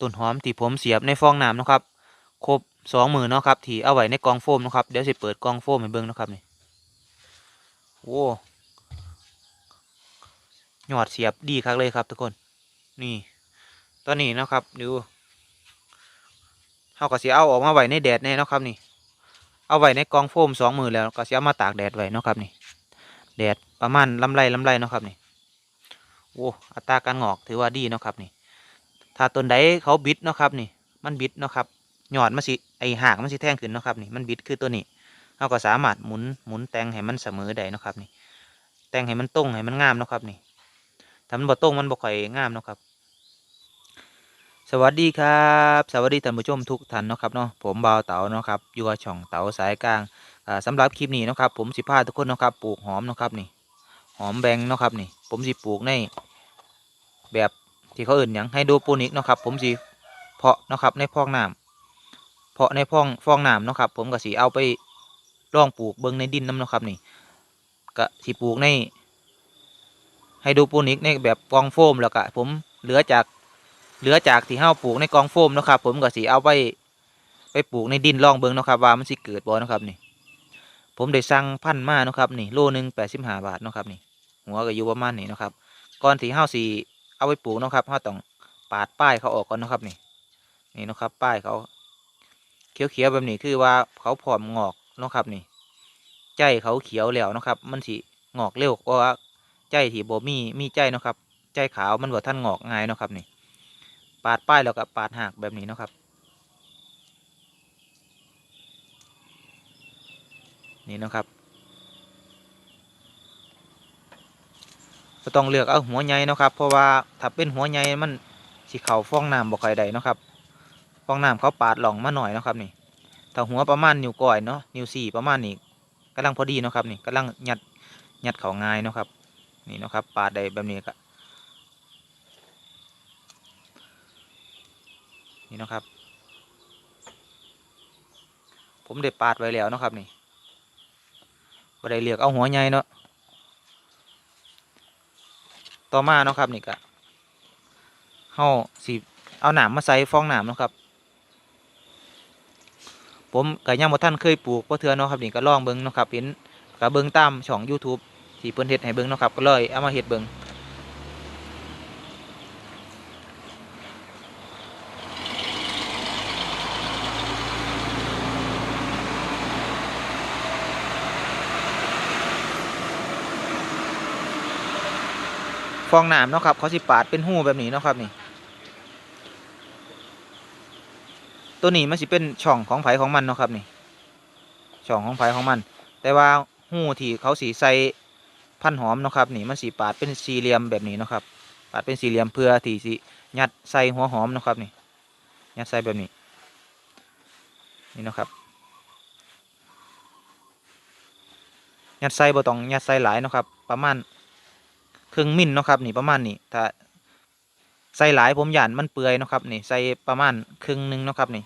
ต้นหอมที่ผมเสียบในฟองน้ำนะครับ ครบสองมือเนาะครับที่เอาไว้ในกองโฟมนะครับ เดี๋ยวสิเปิดกองโฟมให้เบิ่งนะครับนี่โอ้ยอดเสียบดีคักเลยครับทุกคน นี่ ตอนนี้นะครับดูเขาก็สิเอาออกมาไว้ในแดดแน่นะครับนี่ เอาไว้ในกองโฟมสองมือแล้วก็เสิเอามาตากแดดไว้เนาะครับนี่ แดดประมาณลำไรลำไรเนาะครับนี่ โอ้ อัตราการงอกถือว่าดีเนาะครับนี่ ถ้าต้นใดเขาบิดเนาะครับนี่ มันบิดเนาะครับหยอดมันสิไอหากมันสิแท่งขึ้นเนาะครับนี่มันบิดคือตัวนี้เราก็สามารถหมุนหมุนแต่งให้มันเสมอได้เนาะครับนี่แต่งให้มันตรงให้มันงามเนาะครับนี่ถ้ามันบ่ตรงมันบ่ค่อยงามเนาะครับ สวัสดีครับ สวัสดีท่านผู้ชมทุกท่านเนาะครับเนาะผมบ่าวเต๋าเนาะครับอยู่กับช่องเต๋าสายกลางอ่าสำหรับคลิปนี้เนาะครับ ผมสิพาทุกคนเนาะครับปลูกหอมเนาะครับนี่ หอมแบงเนาะครับนี่ ผมสิปลูกในแบบ ที่เขาเอื่นหยังไฮโดรโปนิกเนาะครับผมสิเพาะเนาะครับในพองน้ำเพาะในพองฟองน้ำเนาะครับผมก็สิเอาไปลองปลูกเบิ่งในดินน้ำเนาะครับนี่ก็สิปลูกในไฮโดรโปนิกในแบบกองโฟมแล้วก็ผมเหลือจากเหลือจากที่เฮาปลูกในกองโฟมเนาะครับผมก็สิเอาไปไปปลูกในดินลองเบิ่งเนาะครับว่ามันสิเกิดบ่เนาะครับนี่ ผมได้สั่งพันธุ์มาเนาะครับนี่โลหนึ่งแปดสิบห้าบาทเนาะครับนี่หัวก็อยู่ประมาณนี้เนาะครับก่อนที่เฮาสิ เอาไปปลูกนะครับเฮาต้องปาดป้ายเขาออกก่อนนะครับนี่นี่นะครับ ป้ายเขาเขียวๆแบบนี้คือว่าเขาพร้อมงอกนะครับนี่ใจเขาเขียวแล้วนะครับ มันสิงอกเร็วกว่าใจที่บ่มีมีใจนะครับ ใจขาวมันบ่ท่านงอกง่ายนะครับนี่ ปาดป้ายแล้วก็ปาดหักแบบนี้นะครับ นี่นะครับ ก็ต้องเลือกเอาหัวใหญ่นะครับ เพราะว่าถ้าเป็นหัวใหญ่มันสิเขาฟองน้ำบ่ค่อยได้นะครับฟองน้ำเขาปาดหล่องมาหน่อยนะครับนี่ถ้าหัวประมาณนิ้วก้อยเนาะนิ้วสี่ประมาณนี้กำลังพอดีนะครับนี่กำลังหยัดหยัดเขาง่ายนะครับ นี่นะครับ ปาดได้แบบนี้ก็นี่นะครับ ผมได้ปาดไว้แล้วนะครับนี่บ่ได้เลือกเอาหัวใหญ่เนาะ ต่อมาเนาะครับนี่ก็เฮาสิเอาหนามมาใส่ฟองหนามเนาะครับ ผมก็ยังบ่ท่านเคยปลูกเพระเทื่อเนาะครับนี่ก็ลองเบิ่งเนาะครับเห็นก็เบิ่งตามช่อง YouTube ที่เพิ่นเฮ็ดให้เบิ่งเนาะครับก็เลยเอามาเฮ็ดเบิ่ง องหนามเนาะครับเขาสิปาดเป็นหูแบบนี้เนาะครับนี่ ตัวนี้มันสิเป็นช่องของไผของมันเนาะครับนี่ ช่องของไผของมัน แต่ว่าหูที่เขาสีใส่พันหอมเนาะครับนี่มันสีปาดเป็นสี่เหลี่ยมแบบนี้เนาะครับ ปาดเป็นสี่เหลี่ยมเพื่อที่สิยัดใส่หัวหอมเนาะครับนี่ ยัดใส่แบบนี้ นี่เนาะครับยัดใส่บ่ต้องยัดใส่หลายเนาะครับ ประมาณ ครึ่งมิลเนาะครับนี่ประมาณนี้ถ้าใส่หลายผมหยานมันเปื่อยเนาะครับนี่ใส่ประมาณครึ่งหนึงเนาะครับนี่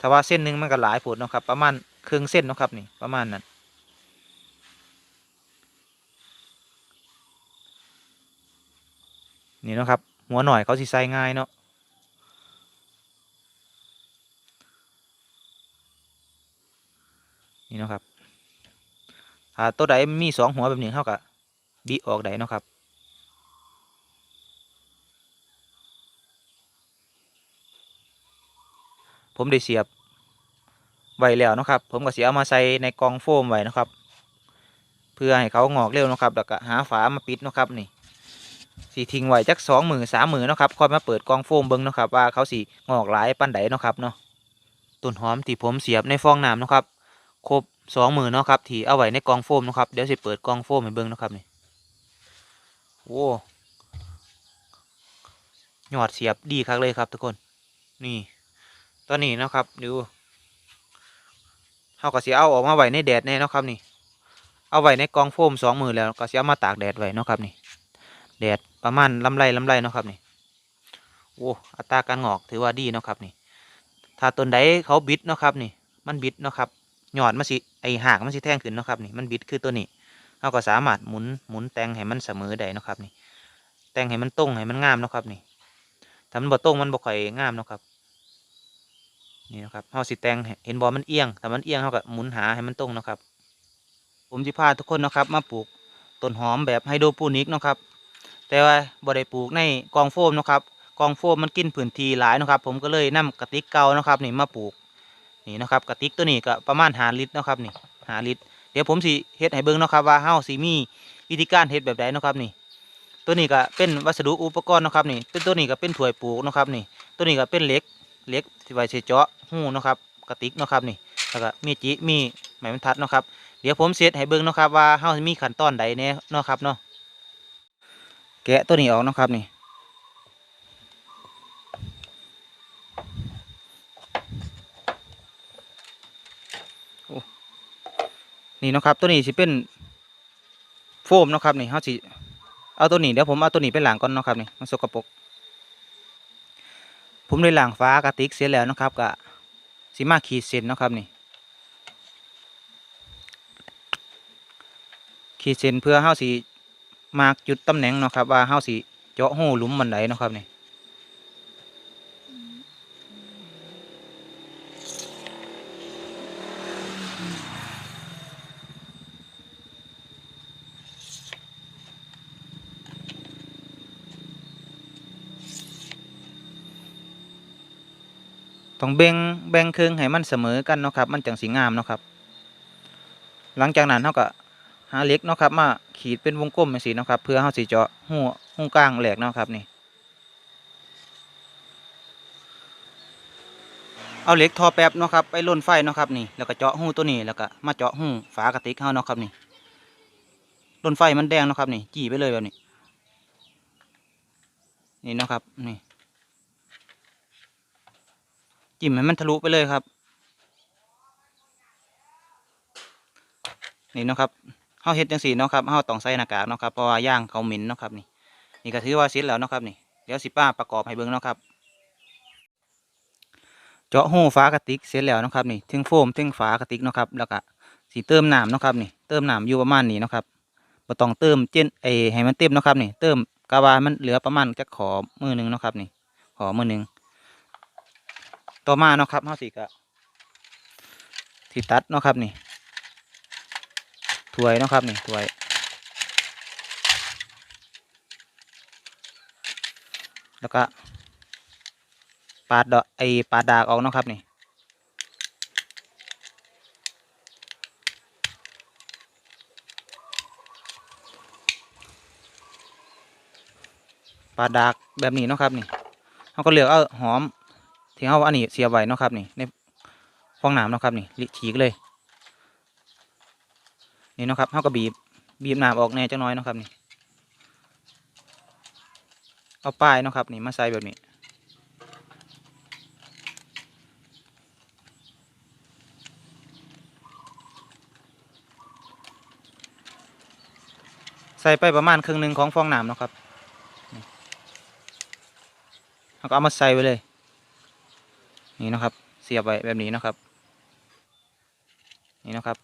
ถ้าว่าเส้นหนึ่งมันก็หลายผดเนาะครับประมาณครึ่งเส้นเนาะครับนี่ประมาณนั้นนี่เนาะครับหัวหน่อยเขาสิใส่ง่ายเนาะนี่เนาะครับถ้าตัวใดมีสองหัวแบบนี้เขาก็บิ ออกได้เนาะครับผมได้เสียบไว้แล้วนะครับ ผมก็เสียเอามาใส่ในกองโฟมไว้นะครับ เพื่อให้เขางอกเร็วนะครับ แล้วก็หาฝามาปิดนะครับนี่สีทิ้งไว้จักสองหมือสามหมือเนะครับค่อยมาเปิดกองโฟมเบิ้งนะครับ ว่าเขาสีงอกหลายปั้นใดเนาะครับเนาะต้นหอมที่ผมเสียบในฟองน้ำนะครับ ครบสองหมือเนาะครับที่เอาไว้ในกองโฟมนะครับเดี๋ยวสิเปิดกองโฟมให้เบิ้งนะครับนี่ โอ้ยอดเสียบดีคักเลยครับทุกคน นี่ ตอนนี้นะครับดูเขาก็สิเอาออกมาไว้ในแดดแน่นะครับนี่ เอาไว้ในกองโฟมสองมือแล้วก็สิเอามาตากแดดไว้นะครับนี่ แดดประมาณลำไรลำไรนะครับนี่ โอ้ อัตราการงอกถือว่าดีนะครับนี่ ถ้าต้นใดเขาบิดนะครับนี่ มันบิดนะครับ หยอดมันสิไอหากมันสิแท่งขึ้นนะครับนี่ มันบิดคือตัวนี้ เราก็สามารถหมุนหมุนแต่งให้มันเสมอได้นะครับนี่แต่งให้มันตรงให้มันงามนะครับนี่ถ้ามันบ่ตรงมันบ่ค่อยงามนะครับนี่นะครับเฮาสิแต่งเห็นบ่มันเอียงถ้ามันเอียงเฮาก็หมุนหาให้มันตรงนะครับ ผมสิพาทุกคนนะครับ มาปลูกต้นหอมแบบไฮโดรโปนิกนะครับ แต่ว่าบ่ได้ปลูกในกองโฟมนะครับกองโฟมมันกินพื้นที่หลายนะครับ ผมก็เลยนำกระติกเก่านะครับนี่มาปลูกนี่นะครับกระติกตัวนี้ก็ประมาณ5ลิตรนะครับนี่5ลิตร เดี๋ยวผมสิเฮ็ดให้เบิ่งเนาะครับว่าเฮาสิมีวิธีการเฮ็ดแบบใดเนาะครับนี่ ตัวนี้ก็เป็นวัสดุอุปกรณ์เนาะครับนี่เป็นตัวนี้ก็เป็นถ้วยปลูกเนาะครับนี่ ตัวนี้ก็เป็นเหล็กเหล็กที่ไว้เจาะหูเนาะครับกระติกเนาะครับนี่แล้วก็มีจิมีไม้บรรทัดเนาะครับเดี๋ยวผมเซตให้เบิ่งเนาะครับว่าเฮามีขั้นตอนใดแน่เนาะครับเนาะแกะตัวนี้ออกเนาะครับนี่ นี่นะครับตัวนี้สิเป็นโฟมนะครับนี่เฮาสิเอาตัวนี้เดี๋ยวผมเอาตัวนี้ไปล้างก่อนนะครับนี่มันสกปรกผมได้ล้างฟ้ากระติกเสร็จแล้วนะครับก็สิมาขีดเส้นนะครับนี่ขีดเส้นเพื่อเฮาสิมาร์กจุดตำแหน่งนะครับว่าเฮาสิเจาะหูหลุมมันไดเนะครับนี่ ต้องแบ่งแบ่งครึ่งให้มันเสมอกันเนาะครับ มันจังสิงามเนาะครับ หลังจากนั้นเฮาก็หาเล็กเนาะครับ มาขีดเป็นวงกลมจังซี่เนาะครับ เพื่อเฮาสิเจาะหูหูกลางแหลกเนาะครับนี่ เอาเหล็กทอแป๊บเนาะครับไปล่นไฟเนาะครับนี่ แล้วก็เจาะหูตัวนี้ แล้วก็มาเจาะหูฝากระติกเฮาเนาะครับนี่ล่นไฟมันแดงเนาะครับนี่ จี้ไปเลยแบบนี้ นี่เนาะครับ นี่ จิ้มให้มันทะลุไปเลยครับ นี่นะครับเฮาเฮ็ดจังซี่เนาะครับเฮาต้องใส่หน้ากากเนาะครับเพราะว่าย่างเขาเหม็นเนาะครับนี่นี่ก็ถือว่าเสร็จแล้วเนาะครับนี่เดี๋ยวสิป้าประกอบให้เบิ่งเนาะครับ เจาะหูฝากระติกเสร็จแล้วเนาะครับนี่ถึงโฟมถึงฝากระติกเนาะครับแล้วก็สีเติมน้ำเนาะครับนี่เติมน้ำอยู่ประมาณนี้เนาะครับบ่ต้องเติมเจนไอให้มันเต็มเนาะครับนี่เติมกาวามันเหลือประมาณจักขอมือหนึ่งเนาะครับนี่ขอมือหนึ่ง ต่อมาเนาะครับเฮาสิก็สิตัดเนาะครับนี่ถวยเนาะครับนี่ถวยแล้วก็ปาดดอกไอปาดดากออกเนาะครับนี่ปาดดากแบบนี้เนาะครับนี่เขาก็เหลือกเอาหอม ที่เขาอันนี้เสียบไว้เนาะครับนี่ในฟองน้ำเนาะครับนี่ฉีกเลยนี่เนาะครับเขาก็บีบบีบน้ำออกแน่จังน้อยเนาะครับนี่เอาป้ายเนาะครับนี่มาใส่แบบนี้ใส่ไปประมาณครึ่งหนึ่งของฟองน้ำนะครับ แล้วก็เอามาใส่ไว้เลย นี่นะครับ เสียบไว้แบบนี้นะครับ นี่นะครับ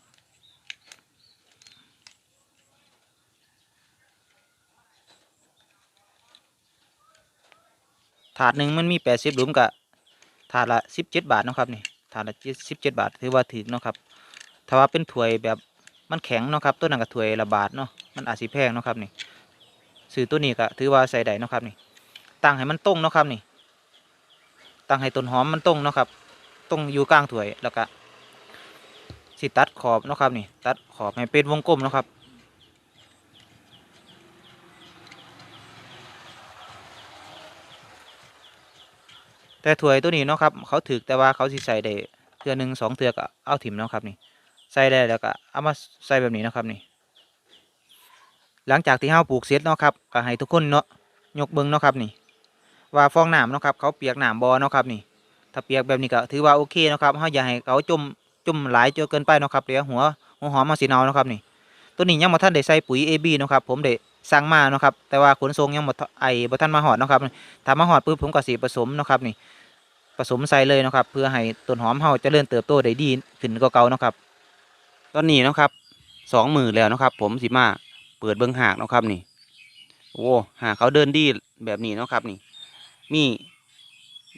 ถาดหนึ่งมันมีแปดสิบหลุมกะถาดละสิบเจ็ดบาทนะครับนี่ถาดละสิบเจ็ดบาทถือว่าถือนะครับ ถ้าว่าเป็นถ้วยแบบมันแข็งนะครับตัวนั้นก็ถ้วยละบาทเนาะมันอาจสิแพงนะครับนี่ซื้อตัวนี้ก็ถือว่าใส่ได้นะครับนี่ตั้งให้มันตรงนะครับนี่ ตั้งให้ต้นหอมมันตรงเนาะครับตรงอยู่กลางถ้วยแล้วก็สิตัดขอบเนาะครับนี่ตัดขอบให้เป็นวงกลมเนาะครับแต่ถ้วยตัวนี้เนาะครับเขาถือแต่ว่าเขาสิใส่ได้เทือหนึ่งสองเทือก็เอาถิ่มเนาะครับนี่ใส่ได้แล้วก็เอามาใส่แบบนี้เนาะครับนี่หลังจากที่เฮาปลูกเสร็จเนาะครับก็ให้ทุกคนเนาะยกเบิ้งเนาะครับนี่ ว่าฟองน้ำเนาะครับเขาเปียกน้ำบ่เนาะครับนี่ ถ้าเปียกแบบนี้ก็ถือว่าโอเคเนาะครับเฮาอย่าให้เขาจมจมหลายจนเกินไปเนาะครับเดี๋ยวหัวหัวหอมมาสีเนาเนาะครับนี่ ตัวนี้ยังบ่ทันได้ใส่ปุ๋ย AB เนาะครับผมได้สั่งมาเนาะครับแต่ว่าขนส่งยังบ่ทไอ้บ่ทันมาฮอดเนาะครับถ้ามาฮอดปุ๊บผมก็สิผสมเนาะครับนี่ผสมใส่เลยเนาะครับเพื่อให้ต้นหอมเฮาเจริญเติบโตได้ดีขึ้นกว่าเก่าเนาะครับ ตอนนี้เนาะครับสองมือแล้วเนาะครับ ผมสิมาเปิดเบิ้องหากเนาะครับนี่ โอ้หากเขาเดินดีแบบนี้เนาะครับนี่ มี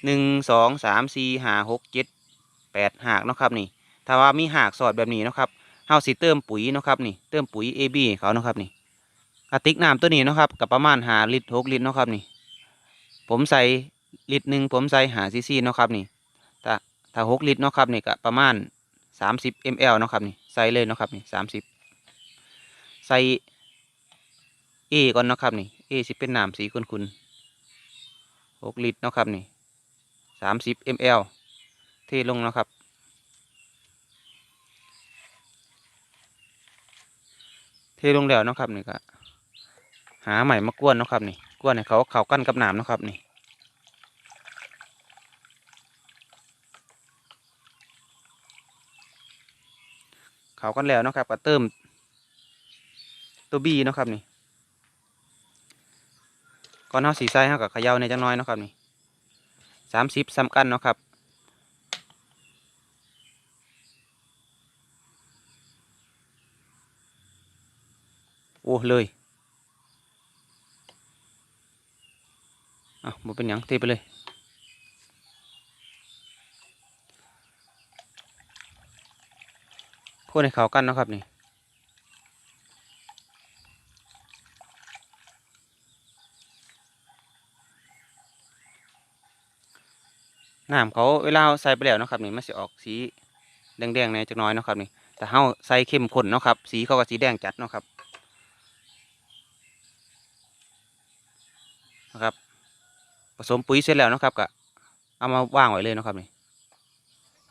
หนึ่งสองสามสี่ห้าหกเจ็ดแปดหากเนาะครับนี่ ถ้าว่ามีหากสอดแบบนี้เนาะครับเฮาสิเติมปุ๋ยเนาะครับนี่ เติมปุ๋ย AB ให้เขาเนาะครับนี่กระติกน้ำตัวนี้เนาะครับกับประมาณหาลิตรหกลิตรเนาะครับนี่ ผมใส่ลิตรหนึ่งผมใส่หาซีซีเนาะครับนี่ ถ้าถ้าหกลิตรเนาะครับนี่ก็ประมาณสามสิบ ml เนาะครับนี่ ใส่เลยเนาะครับนี่สามสิบใส่ A ก่อนเนาะครับนี่ A สิเป็นน้ำสีขุ่นๆ หกลิตรนะครับนี่สามสิบ ml เทลงนะครับ เทลงแล้วนะครับนี่ก็หาใหม่มากวนนะครับนี่กวนให้เขาเขากั้นกับหน้ำเนะครับนี่เขากันแล้วนะครับก็เติมตัวบีนะครับนี่ ก่อนเอาสีใส่เฮากับเขย่าในจังน้อยเนาะครับนี่สามสิบซ้ำกันเนาะครับโอ้เลยอะบ่เป็นหยังเทไปเลยพูดให้เขากันนะครับนี่ น้ำเขาเวลาใส่ไปแล้วนะครับนี่มันจะออกสีแดงๆในจักน้อยนะครับนี่แต่เฮาใส่เข้มข้นนะครับ สีเขาก็สีแดงจัดนะครับนะครับ ผสมปุ๋ยเสร็จแล้วนะครับก็เอามาว่างไว้เลยนะครับนี่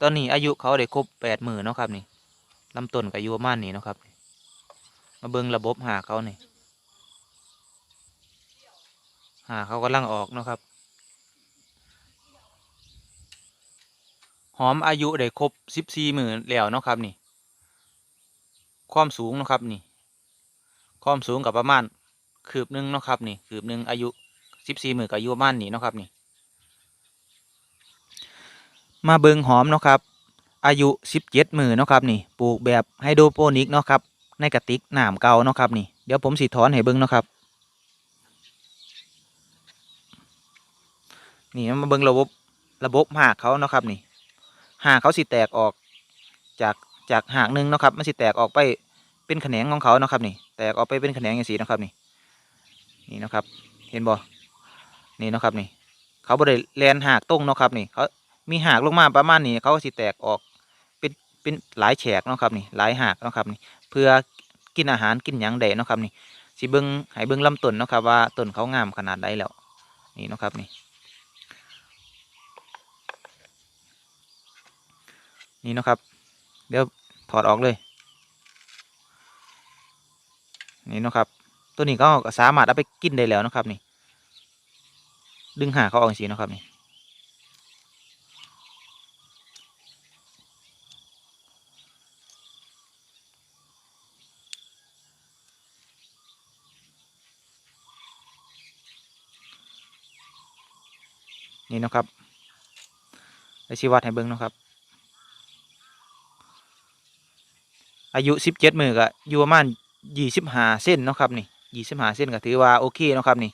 ตอนนี้อายุเขาได้ครบแปดหมื่นนะครับนี่ลำต้นก็อายุประมาณนี้นะครับ มาเบิ่งระบบหาเขานี่หาเขากำลังออกนะครับ หอมอายุได้ครบสิบสี่หมื่นแล้วเนาะครับนี่ ความสูงเนาะครับนี่ ความสูงกับประมาณคืบหนึ่งเนาะครับนี่คืบหนึ่งอายุสิบสี่หมื่นกับอายุประมาณนี้เนาะครับนี่ มาเบิงหอมเนาะครับ อายุสิบเจ็ดหมือเนาะครับนี่ ปลูกแบบไฮโดรโปนิกเนาะครับ ในกระติกหน้ำเก่าเนาะครับนี่ เดี๋ยวผมสิถอนให้เบิงเนาะครับ นี่มาเบิงระบบระบบหากเขาเนาะครับนี่ หากเขาสิแตกออกจากจากหากหนึ่งนะครับมันสิแตกออกไปเป็นแขนงของเขานะครับนี่ แตกออกไปเป็นแขนงอย่างสีนะครับนี่นี่นะครับ เห็นบ่นี่นะครับนี่ เขาบริแลนหากตรงนะครับนี่เขามีหากลงมาประมาณนี้เขาก็สิแตกออกเป็นเป็นหลายแฉกนะครับนี่หลายหากนะครับนี่เพื่อกินอาหารกินหยังได้เนะครับนี่สิเบิงให้เบิงลำต้นนะครับว่าต้นเขางามขนาดใดแล้วนี่นะครับนี่ นี่นะครับ เดี๋ยวถอดออกเลย นี่นะครับ ตัวนี้ก็สามารถเอาไปกินได้แล้วนะครับ นี่ ดึงหาเขาออกสีนะครับนี่นี่นะครับไปชีวัดให้เบิ้งนะครับ อายุสิบเจ็ดมือก็อยู่ประมาณยี่สิบห้าเส้นเนาะครับนี่ยี่สิบห้าเส้นก็ถือว่าโอเคเนาะครับนี่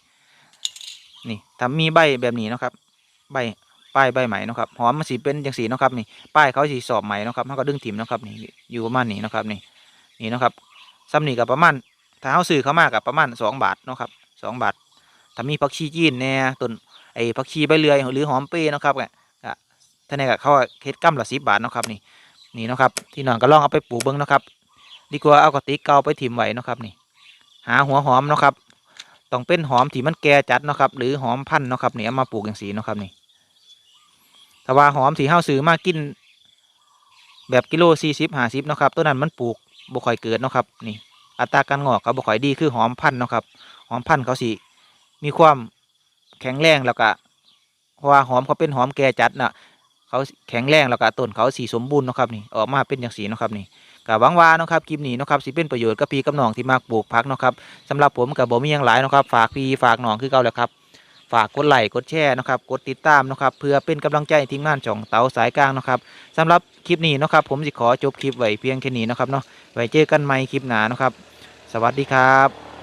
นี่ถ้ามีใบแบบนี้เนาะครับใบป้ายใบไหมเนาะครับหอมมันสีเป็นจังสีเนาะครับนี่ป้ายเขาสีสอบไหมเนาะครับเขาก็ดึงถิ่มเนาะครับนี่อยู่ประมาณนี้เนาะครับนี่นี่เนาะครับซ้ำนี่กับประมาณถ้าเขาซื้อเขามากกับประมาณสองบาทเนาะครับสองบาทถ้ามีผักชีจีนแน่ต้นไอ้ผักชีใบเลื่อยหรือหอมเปรย์เนาะครับก็ก็ท่านนี่ก็เขาเฮ็ดกัมละสิบบาทเนาะครับนี่ นี่นะครับที่น้องก็ลองเอาไปปลูกเบิ้งนะครับ ดีกว่าเอากระติกเก่าไปถิ่มไว้นะครับนี่ หาหัวหอมนะครับต้องเป็นหอมที่มันแก่จัดนะครับ หรือหอมพันธุ์นะครับนี่เอามาปลูกอย่างสีนะครับนี่ถ้าว่าหอมสีห้าซื้อมากิน แบบกิโลสี่สิบห้าสิบนะครับตัวนั้นมันปลูกบ่ค่อยเกิดนะครับนี่อัตราการงอกเขาบ่ค่อยดีคือหอมพันธุ์นะครับ หอมพันธุ์เขาสิมีความแข็งแรงแล้วก็เพราะว่าหอมเขาเป็นหอมแก่จัดน่ะ เขาแข็งแรงแล้วก็ต้นเขาสีสมบูรณ์นะครับนี่ออกมาเป็นอย่างสีนะครับนี่กับวังวานะครับคลิปนี้นะครับสิเป็นประโยชน์กับพี่กับน้องที่มักปลูกผักนะครับสำหรับผมกับบ่มีหยังหลายนะครับ ฝากพี่ฝากน้องคือเก่าแหละครับฝากกดไลค์กดแชร์นะครับกดติดตามนะครับเพื่อเป็นกำลังใจทีมงานจ่องเต๋าสายกลางนะครับสำหรับคลิปนี้นะครับผมสิขอจบคลิปไว้เพียงแค่นี้นะครับเนาะไว้เจอกันใหม่คลิปหน้านะครับ สวัสดีครับ